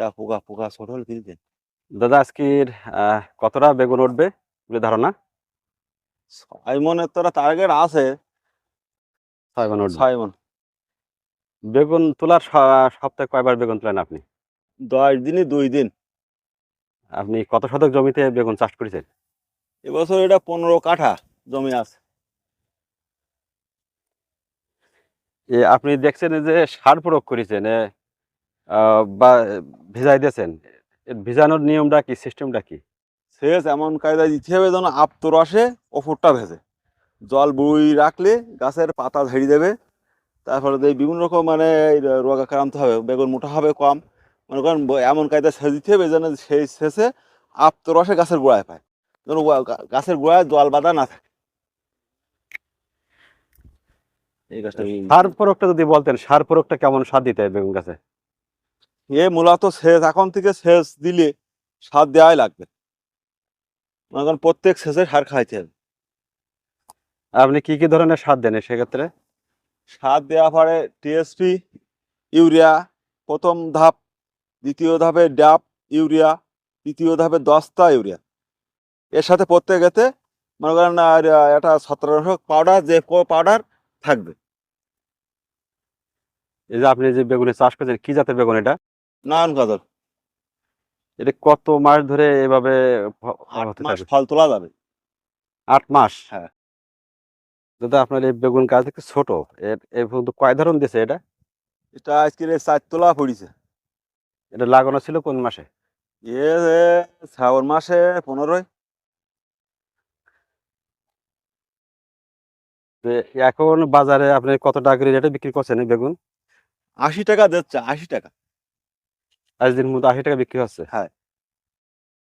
তা পোকা পোকা ছোট হলে কিনতেন দাদা আজকের কতটা বেগুন উঠবে? বলে ধারণা? ছয় মনের তোরা টার্গেট আছে। ছয় মন ছয় মন। বেগুন তোলার সপ্তাহে কয়বার বেগুন তোলেন আপনি? দশ দিনই দুই দিন। আপনি কত শতক জমিতে বেগুন চাষ করেছেন? এবছর এটা পনেরো কাঠা জমি আছে। আপনি দেখছেন যে সার প্রয়োগ করেছেন। বা ভিজাই দিয়েছেন ভিজানোর নিয়মটা কি সিস্টেমটা কি? সেচ এমন কায়দায় দিতে হবে যেন আপ্ত রসে ওপরটা ভেজে। জল বুড়ি রাখলে গাছের পাতা ঝেড়ে দেবে তারপরে এই বিভিন্ন রকম মানে এই রোগ আক্রান্ত হবে বেগুন মোটা হবে কম। মনে করেন এমন কায়দায় সেচ দিতে হবে যেন সেই শেষে আপ্ত রসে গাছের গোড়ায় পায় যেন গাছের গোড়ায় জল বাঁধা না থাকে। এই গাছটা সার প্রয়োগটা যদি বলতেন সার প্রয়োগটা কেমন সার দিতে হয় বেগুন গাছে? এ মূলত সেচ এখন থেকে সেচ দিলে সার দেওয়াই লাগবে। মনে করেন প্রত্যেক সেচে সার খাইতে হবে। আপনি কি কি ধরনের সার দেন সেক্ষেত্রে? সার দেওয়া পরে টিএসপি ইউরিয়া প্রথম ধাপ দ্বিতীয় ধাপে ডাপ ইউরিয়া তৃতীয় ধাপে দস্তা ইউরিয়া। এর সাথে প্রত্যেক এতে মনে করেন আর আহ, একটা ছত্রাকনাশক পাউডার যে পাউডার থাকবে। এই যে আপনি যে বেগুনে চাষ করছেন কি জাতের বেগুন এটা? নয়ন গাজর। এটা কত মাস ধরে এভাবে আট মাস ফল তোলা যাবে। আট মাস? হ্যাঁ। দাদা আপনার এই বেগুন গাছ একটু ছোট। এর পর্যন্ত কয় ধরন দিয়েছে এটা? এটা আজকে চার তোলা পড়িছে। এটা লাগানো ছিল কোন মাসে? এ শ্রাবণ মাসে পনেরোই। এখন বাজারে আপনি কত টাকা রেটে বিক্রি করছেন বেগুন? আশি টাকা দিচ্ছে আশি টাকা। আজ দিন মতো আশি টাকা বিক্রি হচ্ছে হ্যাঁ।